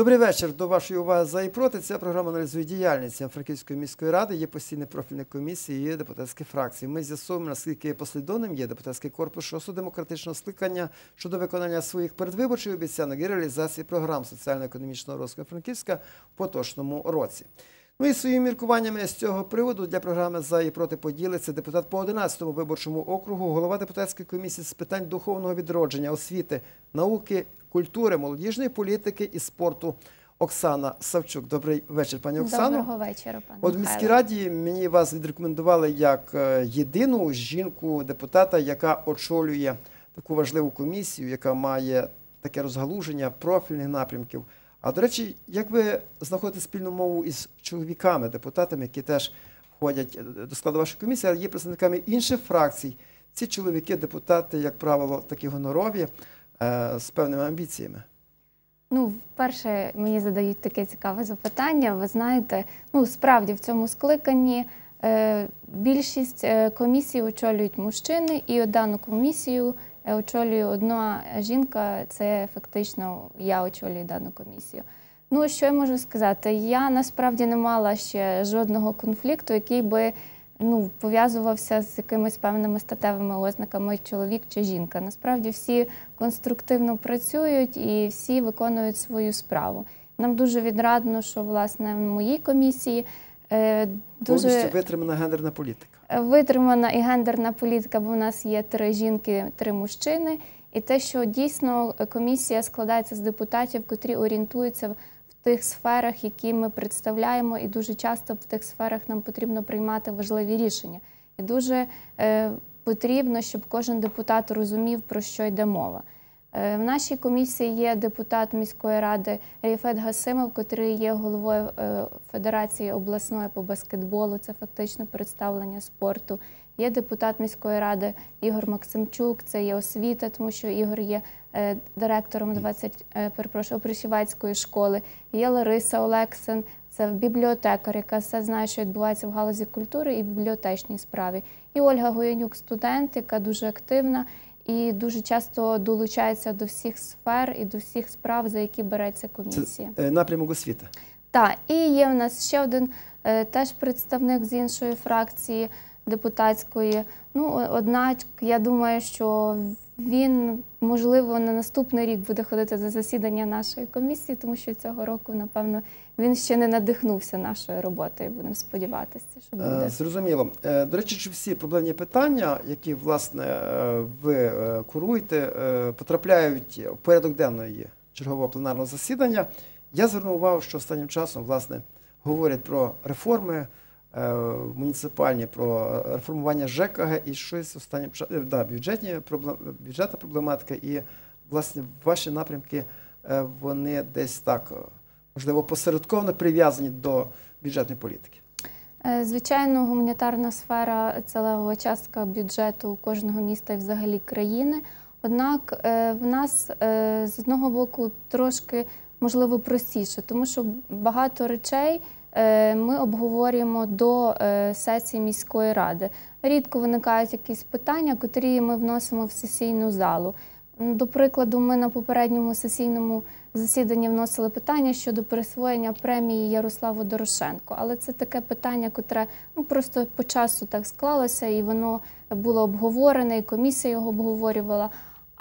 Добрий вечір. До вашої уваги за і проти. Ця програма аналізує діяльність Франківської міської ради. Є постійне профільне комісії, і депутатські фракції. Ми з'ясуємо, наскільки послідовним є депутатський корпус шосу демократичного скликання щодо виконання своїх передвиборчих обіцянок і реалізації програм соціально-економічного розвитку Франківська в поточному році. Ну і своїми міркуваннями з цього приводу для програми за і проти поділиться депутат по 11-му виборчому округу, голова депутатської комісії з питань духовного відродження, освіти, науки, культури, молодіжної політики і спорту Оксана Савчук. Добрий вечір, пані Оксано. Доброго вечора, пане От в міській раді мені вас відрекомендували як е, єдину жінку-депутата, яка очолює таку важливу комісію, яка має таке розгалуження профільних напрямків. А до речі, як ви знаходите спільну мову із чоловіками, депутатами, які теж входять е, до складу вашої комісії, але є представниками інших фракцій. Ці чоловіки, депутати, як правило, такі гонорові е, з певними амбіціями. Ну, вперше мені задають таке цікаве запитання. Ви знаєте, ну справді в цьому скликанні е, більшість комісій очолюють мужчини, і дану комісію е, очолює одна жінка. Це фактично я очолюю дану комісію. Ну, що я можу сказати? Я насправді не мала ще жодного конфлікту, який би ну, пов'язувався з якимись певними статевими ознаками чоловік чи жінка. Насправді всі конструктивно працюють і всі виконують свою справу. Нам дуже відрадно, що власне в моїй комісії е, Повністю витримана гендерна політика. Витримана і гендерна політика, бо в нас є три жінки, три мужчини. І те, що дійсно комісія складається з депутатів, котрі орієнтуються в тих сферах, які ми представляємо, і дуже часто в тих сферах нам потрібно приймати важливі рішення. І дуже е, потрібно, щоб кожен депутат розумів, про що йде мова. Е, В нашій комісії є депутат міської ради Ріфет Гасимов, який є головою е, Федерації обласної по баскетболу. Це фактично представлення спорту. Є депутат міської ради Ігор Максимчук, це є освіта, тому що Ігор є е, директором 20, е, перепрошую, Опришівацької школи. Є Лариса Олексин, це бібліотекар, яка все знає, що відбувається в галузі культури і бібліотечній справі. І Ольга Гоянюк, студент, яка дуже активна і дуже часто долучається до всіх сфер і до всіх справ, за які береться комісія. Це е, напрямок освіти. Так, і є в нас ще один е, теж представник з іншої фракції депутатської. Ну, однак, я думаю, що він, можливо, на наступний рік буде ходити за засідання нашої комісії, тому що цього року, напевно, він ще не надихнувся нашою роботою. Будемо сподіватися, що буде. Е, Зрозуміло. Е, До речі, чи всі проблемні питання, які власне е, ви куруєте, потрапляють в порядок денної чергового пленарного засідання? Я звернув увагу, що останнім часом власне говорять про реформи муніципальні, про реформування ЖКГ і щось останнім часом да, бюджетні бюджетна проблематика і власне ваші напрямки вони десь так можливо посередковано прив'язані до бюджетної політики. Е, Звичайно, гуманітарна сфера це левова частка бюджету кожного міста і взагалі країни. Однак е, в нас е, з одного боку трошки можливо простіше, тому що багато речей ми обговорюємо до сесії міської ради. Рідко виникають якісь питання, котрі ми вносимо в сесійну залу. До прикладу, ми на попередньому сесійному засіданні вносили питання щодо присвоєння премії Ярославу Дорошенко. Але це таке питання, котре ну просто по часу так склалося, і воно було обговорене, і комісія його обговорювала.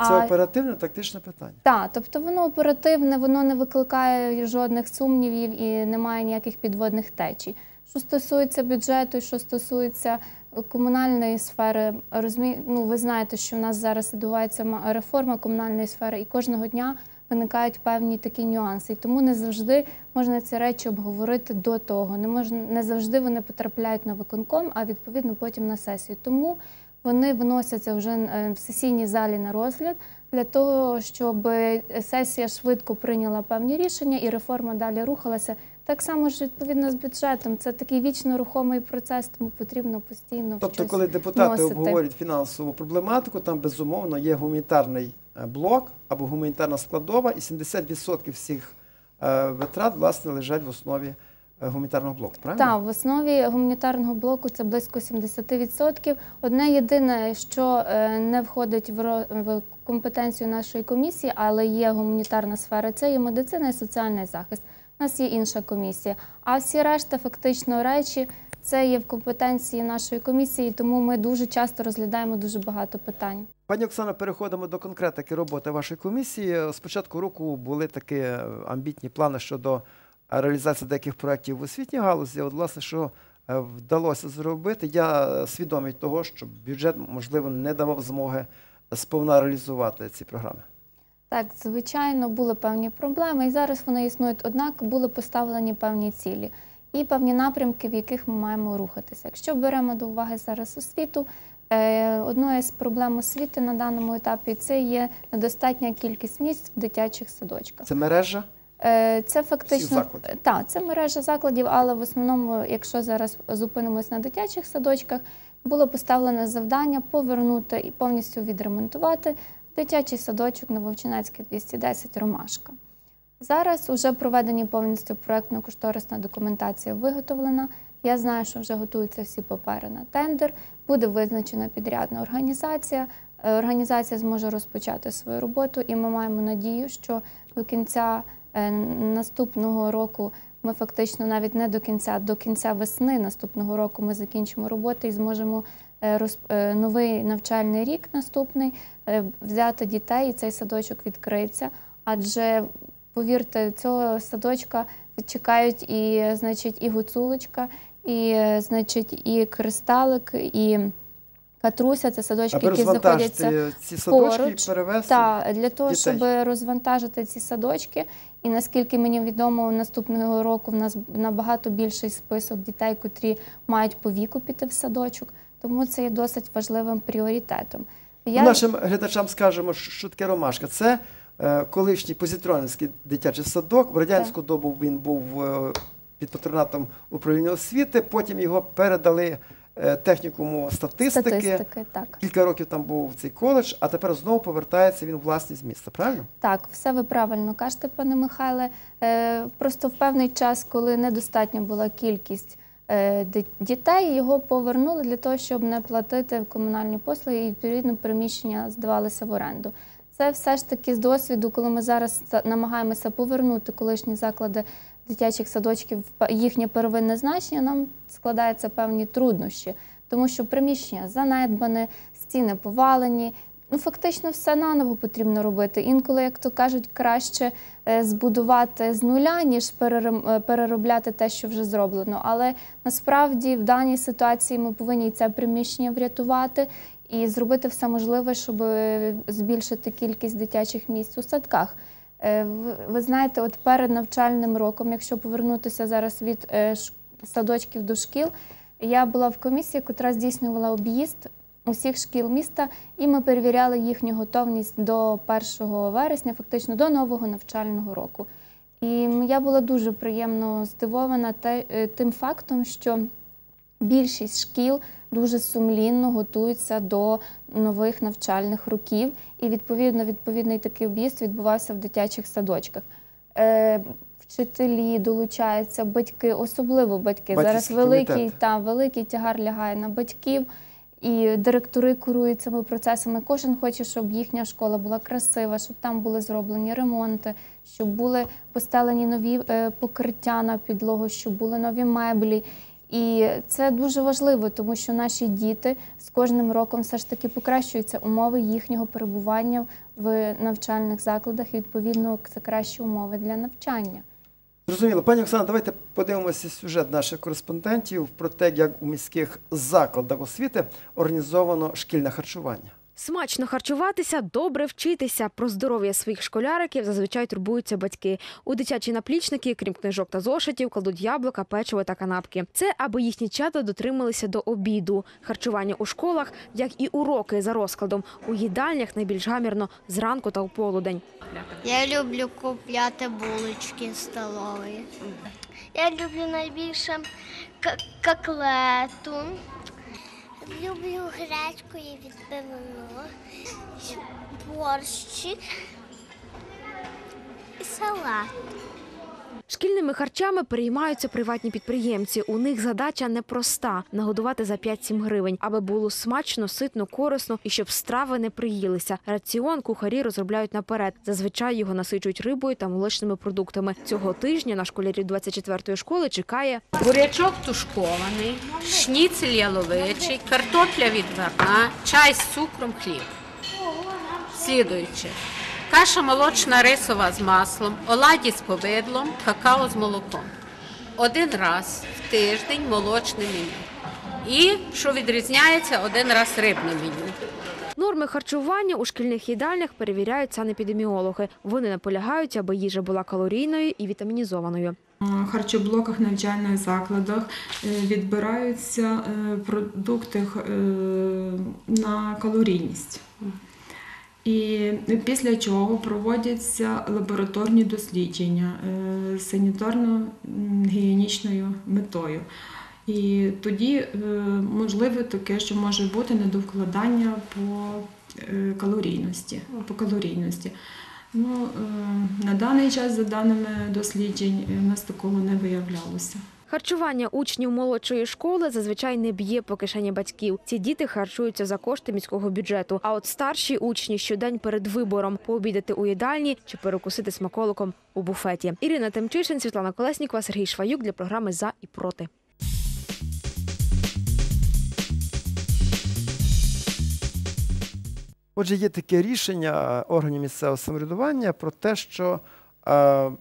Це оперативне тактичне питання. Так, тобто воно оперативне, воно не викликає жодних сумнівів і немає ніяких підводних течій. Що стосується бюджету, і що стосується комунальної сфери, розумі... ну, ви знаєте, що в нас зараз відбувається ма- реформа комунальної сфери, і кожного дня виникають певні такі нюанси. І тому не завжди можна ці речі обговорити до того. Не можна не завжди вони потрапляють на виконком, а відповідно потім на сесію. Тому вони вносяться вже е, в сесійній залі на розгляд для того, щоб сесія швидко прийняла певні рішення і реформа далі рухалася. Так само ж відповідно з бюджетом. Це такий вічно рухомий процес, тому потрібно постійно Тобто, щось коли депутати вносити. обговорюють фінансову проблематику, там безумовно є гуманітарний е, блок або гуманітарна складова, і 70% всіх е, витрат власне лежать в основі е, гуманітарного блоку, правильно? Так, в основі гуманітарного блоку це близько 70%. Одне єдине, що не входить в компетенцію нашої комісії, але є гуманітарна сфера, це є медицина і соціальний захист. Нас є інша комісія. А всі решта, фактично, речі, це є в компетенції нашої комісії, тому ми дуже часто розглядаємо дуже багато питань. Пані Оксано, переходимо до конкретики роботи вашої комісії. З початку року були такі амбітні плани щодо реалізації деяких проєктів в освітній галузі. От, власне, що е, вдалося зробити, я свідомий того, що бюджет, можливо, не давав змоги сповна реалізувати ці програми. Так, звичайно, були певні проблеми, і зараз вони існують. Однак були поставлені певні цілі і певні напрямки, в яких ми маємо рухатися. Якщо беремо до уваги зараз освіту, е, одною з проблем освіти на даному етапі це є недостатня кількість місць в дитячих садочках. Це мережа. Е, Це фактично так, це мережа закладів, але в основному, якщо зараз зупинимось на дитячих садочках, було поставлене завдання повернути і повністю відремонтувати дитячий садочок на Вовчинецькій 210 Ромашка. Зараз вже проведені повністю проектно-кошторисна документація виготовлена. Я знаю, що вже готуються всі папери на тендер. Буде визначена підрядна організація. Е, Організація зможе розпочати свою роботу, і ми маємо надію, що до кінця е, наступного року ми фактично навіть не до кінця, до кінця весни наступного року ми закінчимо роботи і зможемо е, новий навчальний рік наступний взяти дітей, і цей садочок відкриється. Адже повірте, цього садочка чекають і, значить, і гуцулочка, і, е, значить, і кристалик, і катруся. Це садочки, які знаходяться ці садочки поруч. і перевести. та для того, дітей. щоб розвантажити ці садочки. І наскільки мені відомо, наступного року в нас набагато більший список дітей, котрі мають по віку піти в садочок. Тому це є досить важливим пріоритетом. Я Нашим глядачам скажемо, що таке ромашка. Це е, колишній позитронівський дитячий садок. В радянську добу він був е, під патронатом управління освіти. Потім його передали е, технікуму статистики. статистики, так. Кілька років там був цей коледж, а тепер знову повертається він у власність міста. Правильно? Так, все ви правильно кажете, пане Михайле. Е, Просто в певний час, коли недостатня була кількість дітей, його повернули для того, щоб не платити комунальні послуги і відповідно приміщення здавалися в оренду. Це все ж таки з досвіду, коли ми зараз намагаємося повернути колишні заклади дитячих садочків в їхнє первинне значення, нам складаються певні труднощі, тому що приміщення занедбане, стіни повалені. Ну, фактично, все наново потрібно робити. Інколи, як то кажуть, краще е, збудувати з нуля, ніж е, переробляти те, що вже зроблено. Але насправді в даній ситуації ми повинні це приміщення врятувати і зробити все можливе, щоб е, збільшити кількість дитячих місць у садках. Ви, знаєте, от перед навчальним роком, якщо повернутися зараз від садочків до шкіл, я була в комісії, яка здійснювала об'їзд усіх шкіл міста, і ми перевіряли їхню готовність до 1 вересня, фактично до нового навчального року. І я була дуже приємно здивована е, тим фактом, що більшість шкіл дуже сумлінно готуються до нових навчальних років, і відповідно відповідний такий об'їзд відбувався в дитячих садочках. Е, Вчителі долучаються, батьки, особливо батьки. Зараз великий та великий тягар лягає на батьків, і директори керують цими процесами. Кожен хоче, щоб їхня школа була красива, щоб там були зроблені ремонти, щоб були постелені нові е, покриття на підлогу, щоб були нові меблі. І це дуже важливо, тому що наші діти з кожним роком все ж таки покращуються умови їхнього перебування в навчальних закладах. І відповідно це кращі умови для навчання. Зрозуміло. Пані Оксана, давайте подивимося сюжет наших кореспондентів про те, як у міських закладах освіти організовано шкільне харчування. Смачно харчуватися, добре вчитися. Про здоров'я своїх школяриків зазвичай турбуються батьки. У дитячі наплічники, крім книжок та зошитів, кладуть яблука, печиво та канапки. Це аби їхні чата дотрималися до обіду. Харчування у школах, як і уроки за розкладом, у їдальнях найбільш гамірно зранку та у полудень. Я люблю купляти булочки столові. Я люблю найбільше к- коклету. Люблю гречку і відбивну, борщик і салат. Шкільними харчами переймаються приватні підприємці. У них задача непроста – нагодувати за 5-7 гривень, аби було смачно, ситно, корисно і щоб страви не приїлися. Раціон кухарі розробляють наперед. Зазвичай його насичують рибою та молочними продуктами. Цього тижня на школярів 24-ї школи чекає Бурячок тушкований, шніцель яловичий, картопля відварна, чай з цукром, хліб. Слідуючи. Каша молочна рисова з маслом, оладі з повидлом, какао з молоком. Один раз в тиждень молочне меню. І, що відрізняється, один раз рибне меню. Норми харчування у шкільних їдальнях перевіряють санепідеміологи. Вони наполягають, аби їжа була калорійною і вітамінізованою. В харчоблоках навчальних закладах е, відбираються е, продукти е, на калорійність. І після чого проводяться лабораторні дослідження е, з санітарно-гігієнічною метою. І тоді е, можливо таке, що може бути недовкладання по е, калорійності. По калорійності. Ну, е, на даний час, за даними досліджень, е, у нас такого не виявлялося. Харчування учнів молодшої школи зазвичай не б'є по кишені батьків. Ці діти харчуються за кошти міського бюджету. А от старші учні щодень перед вибором пообідати у їдальні чи перекусити смаколиком у буфеті. Ірина Темчишин, Світлана Колеснікова, Сергій Шваюк для програми За і проти. Отже, є таке рішення органів місцевого самоврядування про те, що е,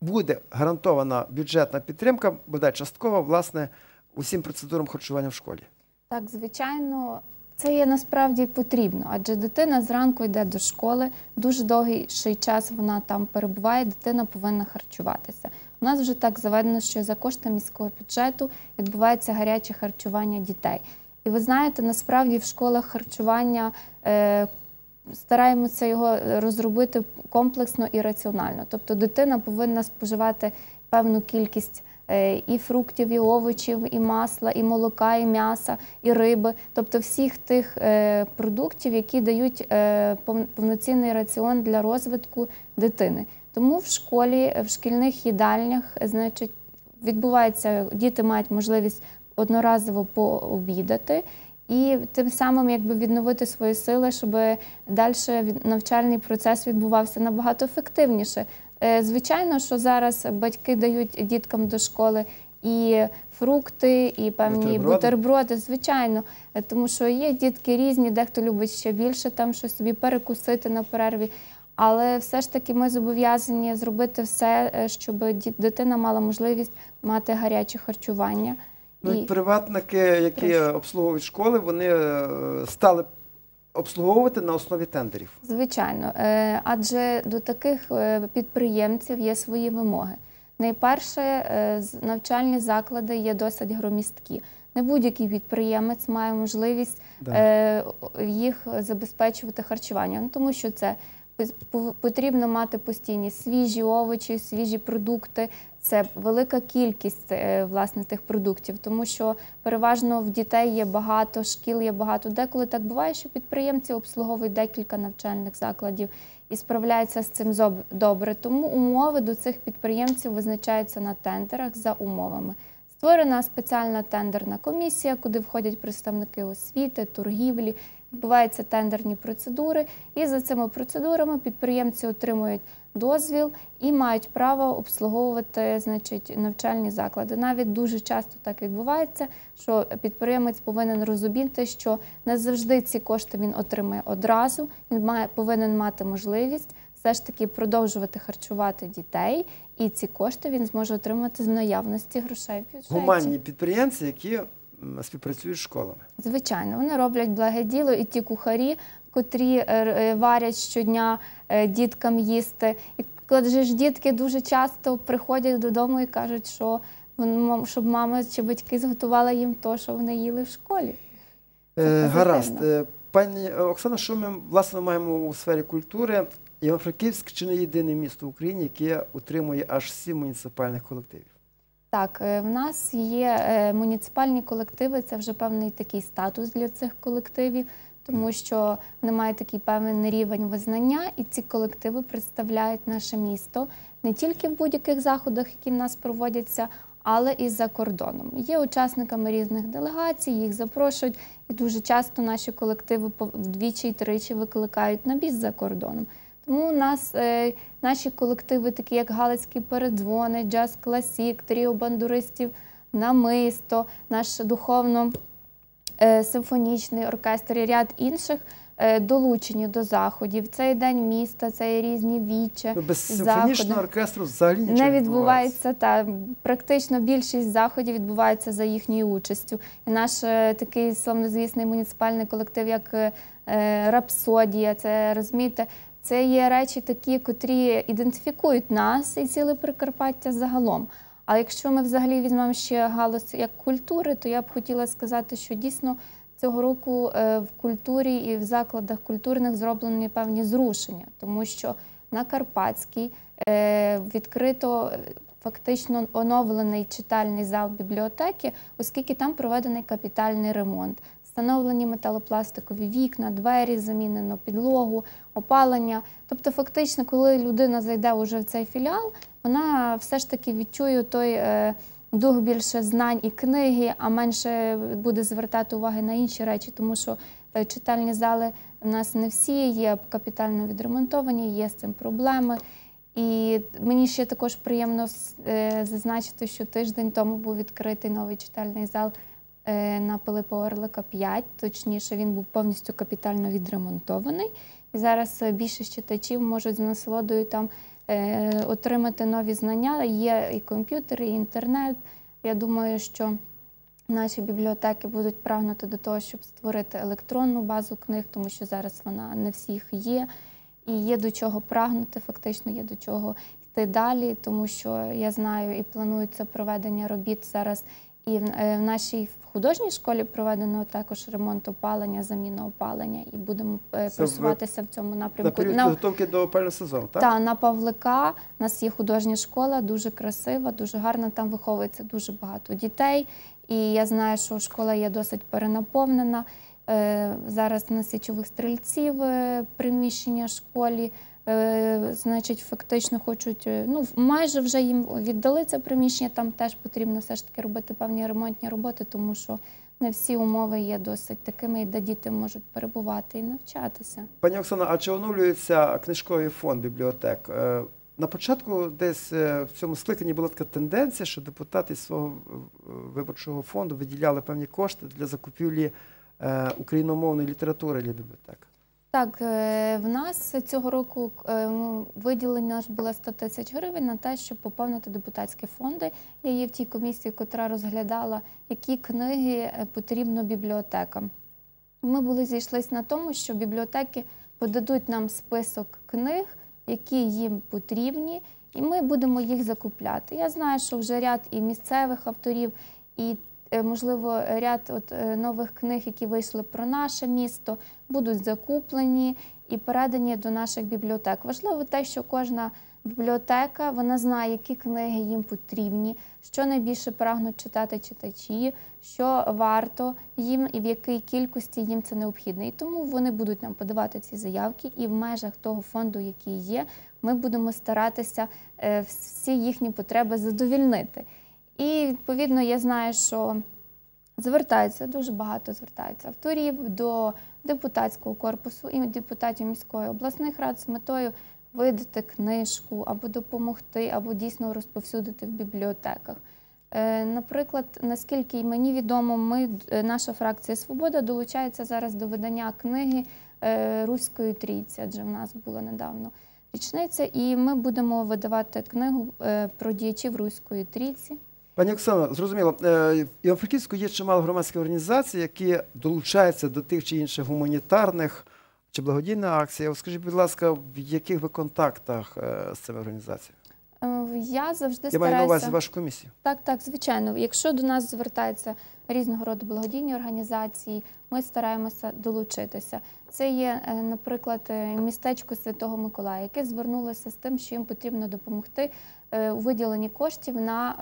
буде гарантована бюджетна підтримка, бодай часткова, власне, усім процедурам харчування в школі. Так, звичайно, це є насправді потрібно, адже дитина зранку йде до школи, дуже довгий час вона там перебуває, дитина повинна харчуватися. У нас вже так заведено, що за кошти міського бюджету відбувається гаряче харчування дітей. І ви знаєте, насправді в школах харчування е, стараємося його розробити комплексно і раціонально. Тобто дитина повинна споживати певну кількість е, і фруктів, і овочів, і масла, і молока, і м'яса, і риби, тобто всіх тих е, продуктів, які дають е, повноцінний раціон для розвитку дитини. Тому в школі, в шкільних їдальнях, значить, відбувається, діти мають можливість одноразово пообідати і тим самим якби відновити свої сили, щоб далі навчальний процес відбувався набагато ефективніше. Е, Звичайно, що зараз батьки дають діткам до школи і фрукти, і певні Бутерброди. бутерброди, звичайно, Е, тому що є дітки різні, дехто любить ще більше там щось собі перекусити на перерві. Але все ж таки ми зобов'язані зробити все, е, щоб дитина мала можливість мати гаряче харчування. Ну, і приватники, які Прошу. обслуговують школи, вони е, стали обслуговувати на основі тендерів. Звичайно, е, адже до таких е, підприємців є свої вимоги. Найперше, навчальні заклади є досить громісткі. Не будь-який підприємець має можливість Да. їх забезпечувати харчуванням, тому що це потрібно мати постійні свіжі овочі, свіжі продукти. Це велика кількість е, власне тих продуктів, тому що переважно в дітей є багато, шкіл є багато. Деколи так буває, що підприємці обслуговують декілька навчальних закладів і справляються з цим добре. Тому умови до цих підприємців визначаються на тендерах за умовами. Створена спеціальна тендерна комісія, куди входять представники освіти, торгівлі, відбуваються тендерні процедури, і за цими процедурами підприємці отримують дозвіл і мають право обслуговувати значить, навчальні заклади. Навіть дуже часто так відбувається, що підприємець повинен розуміти, що не завжди ці кошти він отримає одразу. Він має повинен мати можливість все ж таки продовжувати харчувати дітей, і ці кошти він зможе отримати з наявності грошей в бюджеті. Гуманні підприємці, які м, співпрацюють з школами. Звичайно, вони роблять благе діло, і ті кухарі, котрі е, е, варять щодня е, діткам їсти. І коли ж дітки дуже часто приходять додому і кажуть, що щоб мама чи батьки зготували їм то, що вони їли в школі. Е, гаразд. Пані Оксана, що ми власне маємо у сфері культури? Івано-Франківськ чи не єдине місто в Україні, яке утримує аж сім муніципальних колективів? Так, е, в нас є е, муніципальні колективи, це вже певний такий статус для цих колективів, тому що мають такий певний рівень визнання, і ці колективи представляють наше місто не тільки в будь-яких заходах, які в нас проводяться, але і за кордоном. Є учасниками різних делегацій, їх запрошують, і дуже часто наші колективи вдвічі і тричі викликають на біс за кордоном. Тому у нас е, наші колективи, такі як Галицькі передзвони, Джаз Класік, Тріо бандуристів, Намисто, наш духовно е, симфонічний оркестр і ряд інших е, долучені до заходів. Цей день міста, це є різні віче. Ну, Без симфонічного оркестру взагалі нічого Не відбувається та практично більшість заходів відбувається за їхньою участю. І наш такий славнозвісний муніципальний колектив, як Рапсодія, це розумієте, це є речі такі, котрі ідентифікують нас і ціле Прикарпаття загалом. А якщо ми взагалі візьмемо ще галузь як культури, то я б хотіла сказати, що дійсно цього року е, в культурі і в закладах культурних зроблені певні зрушення, тому що на Карпатській е, відкрито фактично оновлений читальний зал бібліотеки, оскільки там проведений капітальний ремонт. Встановлені металопластикові вікна, двері, замінено підлогу, опалення. Тобто, фактично, коли людина зайде уже в цей філіал, вона все ж таки відчує той е, дух більше знань і книги, а менше буде звертати уваги на інші речі, тому що е, читальні зали у нас не всі є капітально відремонтовані, є з цим проблеми. І мені ще також приємно е, зазначити, що тиждень тому був відкритий новий читальний зал на Пилипа Орлика 5. Точніше, він був повністю капітально відремонтований. І зараз е, більшість читачів можуть з насолодою там е, отримати нові знання. Є і комп'ютери, і інтернет. Я думаю, що наші бібліотеки будуть прагнути до того, щоб створити електронну базу книг, тому що зараз вона не всіх є. І є до чого прагнути, фактично є до чого йти далі, тому що я знаю і планується проведення робіт зараз. І е, в нашій художній школі проведено також ремонт опалення, заміна опалення, і будемо е, Це просуватися в цьому напрямку. період На- підготовки до опального сезону, так? та на Павлика у нас є художня школа, дуже красива, дуже гарна. Там виховується дуже багато дітей. І я знаю, що школа є досить перенаповнена. Е, Зараз на січових стрільців е, приміщення школі. Е, Значить, фактично хочуть, е, ну майже вже їм віддали це приміщення. Там теж потрібно все ж таки робити певні ремонтні роботи, тому що не всі умови є досить такими, де діти можуть перебувати і навчатися. Пані Оксана, а чи оновлюється книжковий фонд бібліотек? Е, На початку десь в цьому скликанні була така тенденція, що депутати з свого виборчого фонду виділяли певні кошти для закупівлі україномовної літератури для бібліотек. Так, е, в нас цього року е, виділення ж було 100 тисяч гривень на те, щоб поповнити депутатські фонди. Я є в тій комісії, яка розглядала, які книги е, потрібно бібліотекам. Ми були зійшлися на тому, що бібліотеки подадуть нам список книг, які їм потрібні, і ми будемо їх закупляти. Я знаю, що вже ряд і місцевих авторів, і можливо ряд от е, нових книг, які вийшли про наше місто, будуть закуплені і передані до наших бібліотек. Важливо те, що кожна бібліотека вона знає, які книги їм потрібні, що найбільше прагнуть читати читачі, що варто їм і в якій кількості їм це необхідно. І тому вони будуть нам подавати ці заявки, і в межах того фонду, який є, ми будемо старатися е, всі їхні потреби задовільнити. І відповідно я знаю, що звертаються дуже багато звертаються авторів до депутатського корпусу і депутатів міської обласних рад з метою видати книжку або допомогти, або дійсно розповсюдити в бібліотеках. Е, Наприклад, наскільки мені відомо, ми, е, наша фракція Свобода долучається зараз до видання книги е, Руської трійці, адже в нас була недавно річниця, і ми будемо видавати книгу про діячів Руської трійці. Пані Оксано, зрозуміло, е, і в Франківську є чимало громадських організацій, які долучаються до тих чи інших гуманітарних чи благодійних акцій. От Скажіть, будь ласка, в яких ви контактах е, з цими організаціями? Е, Я завжди Я маю на увазі вашу комісію. Так, так, звичайно. Якщо до нас звертаються різного роду благодійні організації, ми стараємося долучитися. Це є, е, наприклад, е, містечко Святого Миколая, яке звернулося з тим, що їм потрібно допомогти е, у виділенні коштів на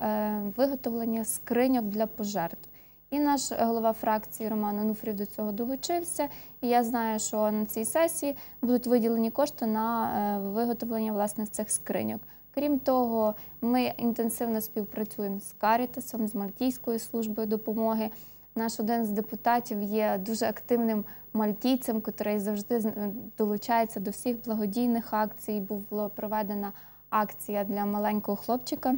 виготовлення скриньок для пожертв. І наш голова фракції Роман Онуфрів до цього долучився. І я знаю, що на цій сесії будуть виділені кошти на виготовлення власних цих скриньок. Крім того, ми інтенсивно співпрацюємо з Карітасом, з Мальтійською службою допомоги. Наш один з депутатів є дуже активним мальтійцем, який завжди долучається до всіх благодійних акцій. Була проведена акція для маленького хлопчика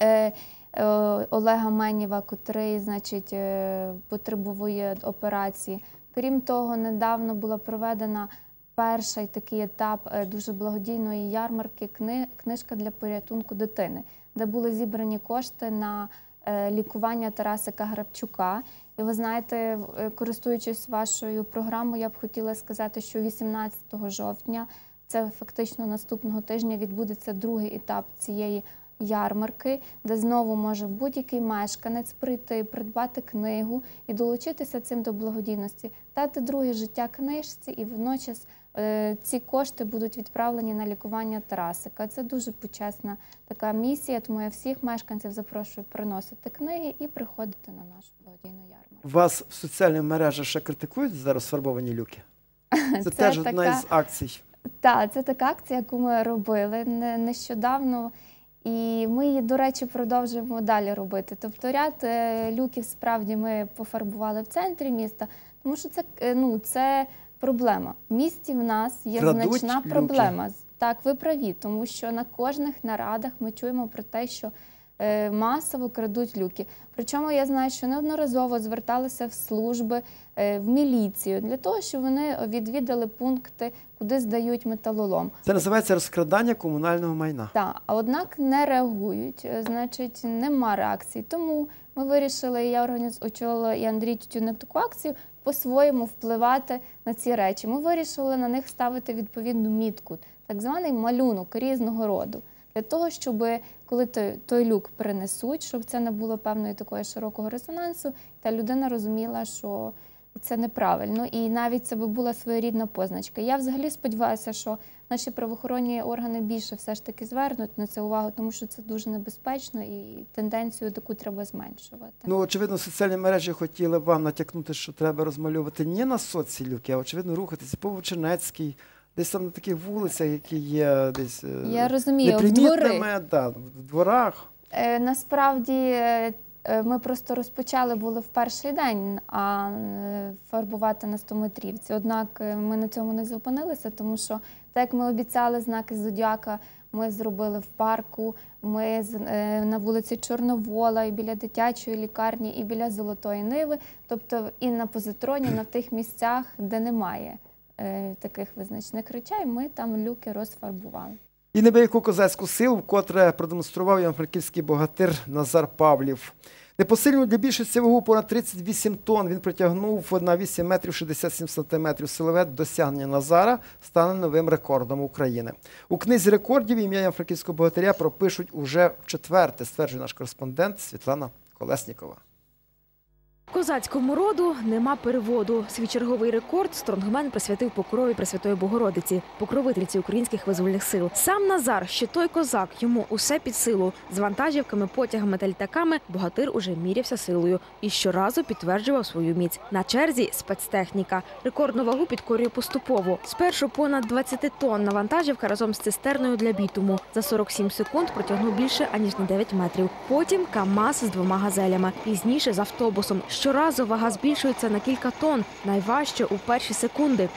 е, е, Олега Менєва, котрий, значить, е, потребує операції. Крім того, недавно була проведена перший такий етап е, дуже благодійної ярмарки книжка для порятунку дитини, де були зібрані кошти на е, лікування Тарасика Грабчука. І ви знаєте, е, користуючись вашою програмою, я б хотіла сказати, що 18 жовтня, це фактично наступного тижня, відбудеться другий етап цієї ярмарки, де знову може будь-який мешканець прийти, придбати книгу і долучитися цим до благодійності, дати друге життя книжці, і водночас ці кошти будуть відправлені на лікування Тарасика. Це дуже почесна така місія, тому я всіх мешканців запрошую приносити книги і приходити на нашу благодійну ярмарку. Вас в соціальних мережах ще критикують за розфарбовані люки? Це, теж одна така- із акцій. Так, це така акція, яку ми робили не- нещодавно. І ми її, до речі, продовжуємо далі робити. Тобто ряд е, люків справді ми пофарбували в центрі міста, тому що це, е, ну, це проблема. В місті в нас є Крадуть значна люки. проблема. Так, ви праві, тому що на кожних нарадах ми чуємо про те, що е, масово крадуть люки. Причому я знаю, що неодноразово зверталися в служби, е, в міліцію для того, щоб вони відвідали пункти, куди здають металолом. Це називається розкрадання комунального майна. Так, а однак не реагують, е, значить, нема реакції. Тому ми вирішили, я організ... очолила і Андрій Тютюник таку акцію по-своєму впливати на ці речі. Ми вирішили на них ставити відповідну мітку, так званий малюнок різного роду. Для того, щоб коли той, той люк принесуть, щоб це не було певної такої широкого резонансу, та людина розуміла, що це неправильно, і навіть це би була своєрідна позначка. Я взагалі сподіваюся, що наші правоохоронні органи більше все ж таки звернуть на це увагу, тому що це дуже небезпечно і тенденцію таку треба зменшувати. Ну, очевидно, соціальні мережі хотіли вам натякнути, що треба розмальовувати не на соцілюки, а очевидно рухатися по Вовчинецькій, десь там на таких вулицях, які є десь е, Я розумію, в двори. да, в дворах. Е, насправді е, ми просто розпочали були в перший день а е, фарбувати на 100 метрівці. Однак е, ми на цьому не зупинилися, тому що так як ми обіцяли знаки зодіака, ми зробили в парку. Ми е, на вулиці Чорновола, і біля дитячої лікарні, і біля Золотої Ниви, тобто і на позитроні, на тих місцях, де немає е, таких визначних речей, ми там люки розфарбували. І небияку козацьку силу, вкотре продемонстрував івано-франківський богатир Назар Павлів. Непосильну для більшості вагу понад 38 тонн він притягнув на 8 метрів 67 сантиметрів силовет. Досягнення Назара стане новим рекордом України. У книзі рекордів ім'я івано-франківського богатиря пропишуть уже в четверте, стверджує наш кореспондент Світлана Колеснікова. Козацькому роду нема переводу. Свій черговий рекорд стронгмен присвятив покрові Пресвятої Богородиці, покровительці українських визвольних сил. Сам Назар, що той козак, йому усе під силу. З вантажівками, потягами та літаками богатир уже мірявся силою і щоразу підтверджував свою міць. На черзі спецтехніка. Рекордну вагу підкорює поступово. Спершу понад 20 тонн вантажівка разом з цистерною для бітуму. За 47 секунд протягнув більше аніж на 9 метрів. Потім КАМАЗ з двома газелями. Пізніше з автобусом. Щоразу вага збільшується на кілька тонн. Найважче у перші секунди.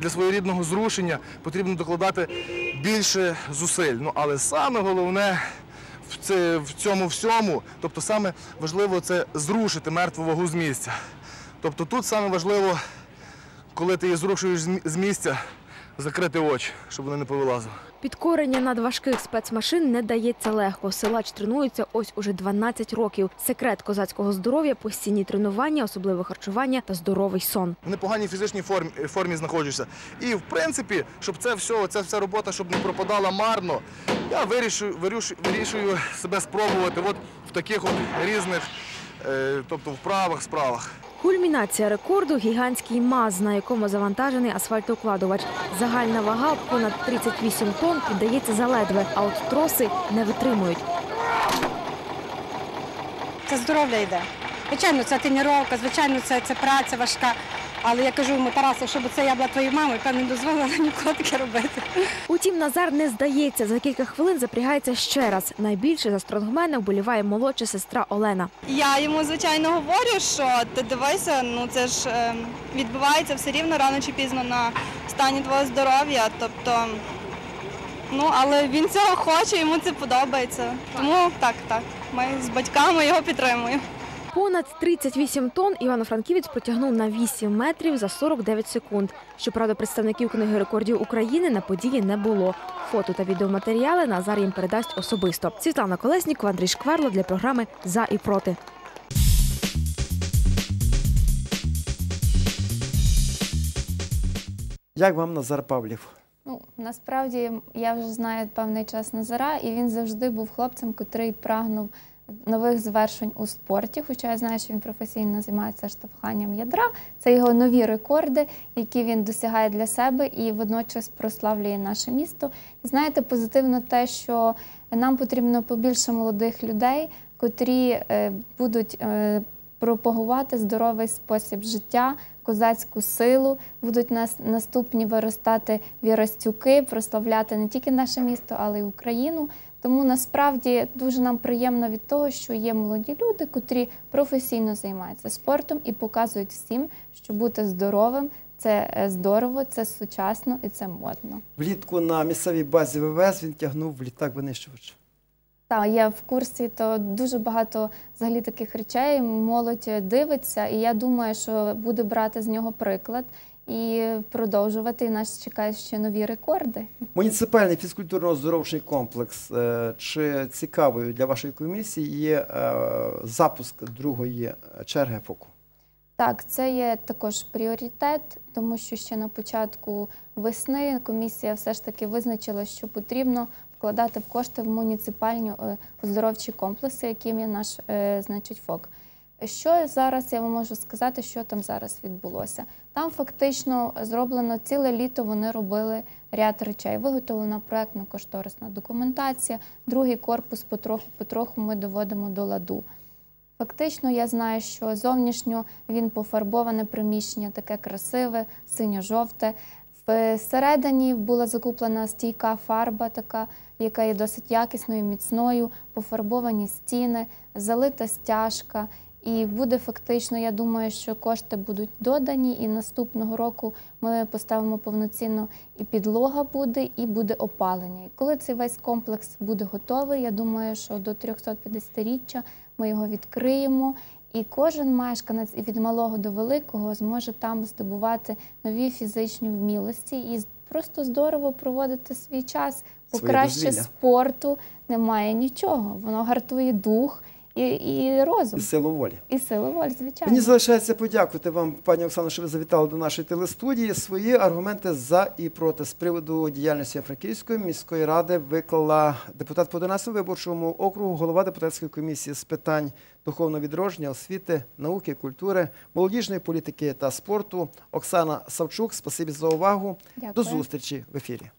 для своєрідного зрушення потрібно докладати більше зусиль. Ну але саме головне в, цьому всьому, тобто саме важливо це зрушити мертву вагу з місця. Тобто тут саме важливо, коли ти її зрушуєш з місця, закрити очі, щоб вони не повилазили. Підкорення надважких спецмашин не дається легко. Силач тренується ось уже 12 років. Секрет козацького здоров'я постійні тренування, особливе харчування та здоровий сон. В непоганій фізичній формі, формі знаходжуся. І в принципі, щоб це все, ця вся робота, щоб не пропадала марно, я вирішую, вирішу- вирішую себе спробувати от в таких от різних, е, тобто вправах, справах. Кульмінація рекорду гігантський МАЗ, на якому завантажений асфальтоукладувач. Загальна вага понад 38 тонн піддається заледве, а от троси не витримують. Це здоров'я йде. Звичайно, це тренування, звичайно, це, це праця важка. Але я кажу йому, Тарасе, щоб це я була твоєю мамою, певно, не дозволила ніколи таке робити. Утім, Назар не здається. За кілька хвилин запрягається ще раз. Найбільше за стронгмена вболіває молодша сестра Олена. Я йому звичайно говорю, що ти дивися, ну це ж е, відбувається все рівно рано чи пізно на стані твого здоров'я. Тобто, ну але він цього хоче, йому це подобається. Тому так, так. Ми з батьками його підтримуємо. Понад 38 тонн Івано-Франківець протягнув на 8 метрів за 49 секунд. Щоправда, представників книги рекордів України на події не було. Фото та відеоматеріали Назар їм передасть особисто. Світлана Колеснікова, Андрій Шкверло для програми За і проти. Як вам Назар Павлів? Ну, насправді я вже знаю певний час Назара, і він завжди був хлопцем, котрий прагнув нових звершень у спорті. Хоча я знаю, що він професійно займається штовханням ядра. Це його нові рекорди, які він досягає для себе і водночас прославлює наше місто. Знаєте, позитивно те, що нам потрібно побільше молодих людей, котрі е, будуть е, пропагувати здоровий спосіб життя, козацьку силу, будуть нас наступні виростати вірастюки, прославляти не тільки наше місто, але й Україну. Тому насправді дуже нам приємно від того, що є молоді люди, котрі професійно займаються спортом і показують всім, що бути здоровим це е, здорово, це сучасно і це модно. Влітку на місцевій базі ВВС він тягнув літак винищувач. Так, я в курсі, то дуже багато взагалі таких речей. Молодь дивиться, і я думаю, що буде брати з нього приклад і продовжувати. Нас чекають ще нові рекорди. Муніципальний фізкультурно-оздоровчий комплекс. е, Чи цікавою для вашої комісії є е, запуск другої черги ФОКу? Так, це є також пріоритет, тому що ще на початку весни комісія все ж таки визначила, що потрібно вкладати в кошти в муніципальні е, оздоровчі комплекси, яким є наш значить ФОК. Що зараз я вам можу сказати, що там зараз відбулося? Там фактично зроблено ціле літо. Вони робили ряд речей. Виготовлена проектно-кошторисна документація. Другий корпус потроху потроху ми доводимо до ладу. Фактично, я знаю, що зовнішньо він пофарбоване приміщення, таке красиве, синьо-жовте. Всередині була закуплена стійка фарба, така, яка є досить якісною, міцною, пофарбовані стіни, залита стяжка. І буде фактично, я думаю, що кошти будуть додані, і наступного року ми поставимо повноцінно і підлога буде, і буде опалення. І коли цей весь комплекс буде готовий, я думаю, що до 350-річчя ми його відкриємо. І кожен мешканець від малого до великого зможе там здобувати нові фізичні вмілості і просто здорово проводити свій час. Бо Своє краще дозвілля. спорту немає нічого. Воно гартує дух і, і розум, І силу волі. і силу волі, звичайно. Мені залишається подякувати вам, пані Оксано, що ви завітали до нашої телестудії. Свої аргументи за і проти з приводу діяльності Франківської міської ради виклала депутат по 11 виборчому округу, голова депутатської комісії з питань духовного відродження, освіти, науки, культури, молодіжної політики та спорту Оксана Савчук. Спасибі за увагу. Дякую. До зустрічі в ефірі.